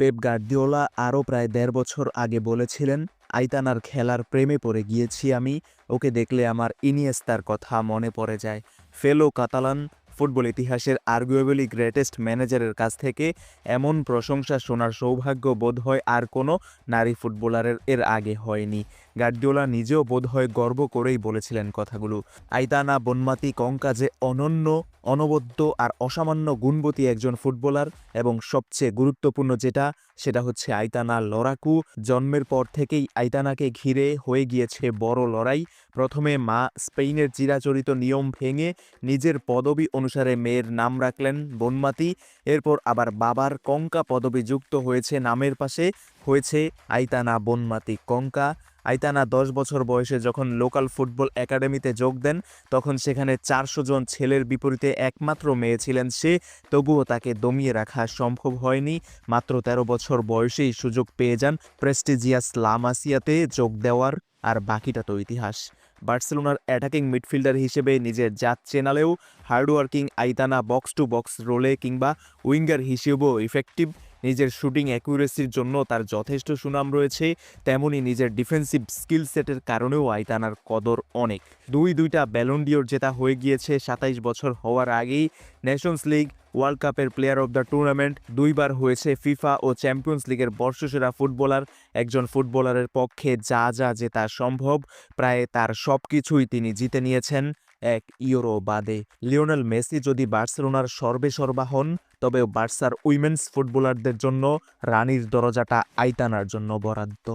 Pep Guardiola আরও প্রায় দেড় বছর আগে বলেছিলেন, আইতানার খেলার প্রেমে পড়ে গিয়েছি আমি, ওকে দেখলে আমার ইনিয়েস্তার কথা মনে পড়ে যায়। ফেলো কাতালান ফুটবল ইতিহাসের আর্গুয়েবলি গ্রেটেস্ট ম্যানেজারের কাছ থেকে এমন প্রশংসা শোনার সৌভাগ্য বোধ হয় আর কোনো নারী ফুটবলারের এর আগে হয়নি। গার্দিওলা নিজেও বোধ হয় গর্ব করেই বলেছিলেন কথাগুলো। আইতানা বনমাতি কঙ্কা যে অনন্য অনবদ্য আর অসামান্য গুণবতী একজন ফুটবলার এবং সবচেয়ে গুরুত্বপূর্ণ যেটা, সেটা হচ্ছে আইতানা লড়াকু জন্মের পর থেকেই আইতানাকে ঘিরে হয়ে গিয়েছে বড় লড়াই। প্রথমে মা স্পেনের চিরাচরিত নিয়ম ভেঙে নিজের পদবি অনুসারে মেয়ের নাম রাখলেন বনমাতি। এরপর আবার বাবার কঙ্কা পদবি যুক্ত হয়েছে নামের পাশে, হয়েছে আইতানা বনমাতি কঙ্কা। আইতানা দশ বছর বয়সে যখন লোকাল ফুটবল একাডেমিতে যোগ দেন, তখন সেখানে চারশো জন ছেলের বিপরীতে একমাত্র মেয়ে ছিলেন সে। তবুও তাকে দমিয়ে রাখা সম্ভব হয়নি। মাত্র তেরো বছর বয়সেই সুযোগ পেয়ে যান প্রেস্টিজিয়াস লামাসিয়াতে যোগ দেওয়ার আর বাকিটা তো ইতিহাস। বার্সেলোনার অ্যাটাকিং মিডফিল্ডার হিসেবে নিজের জাত চেনালেও hardworking Aitana box to box রোলে কিংবা উইঙ্গার হিসেবেও ইফেক্টিভ নিজের শুটিং অ্যাকুরেসির জন্য তার যথেষ্ট সুনাম রয়েছে, তেমনি নিজের ডিফেন্সিভ স্কিল সেটের কারণেও আইতানার কদর অনেক। দুই দুইটা ব্যালন্ডিওর জেতা হয়ে গিয়েছে সাতাইশ বছর হওয়ার আগেই। নেশনস লিগ ওয়ার্ল্ড কাপের প্লেয়ার অব দ্য টুর্নামেন্ট দুইবার হয়েছে ফিফা ও চ্যাম্পিয়ন্স লিগের বর্ষসেরা ফুটবলার। একজন ফুটবলারের পক্ষে যা যা জেতা সম্ভব, প্রায় তার সব কিছুই তিনি জিতে নিয়েছেন। এক ইউরো বাদে লিওনেল মেসি যদি বার্সেলোনার সর্বেসর্বা হন, তবে বার্সার উইমেন্স ফুটবলারদের জন্য রানীর দরজাটা আইতানার জন্য বরাদ্দ।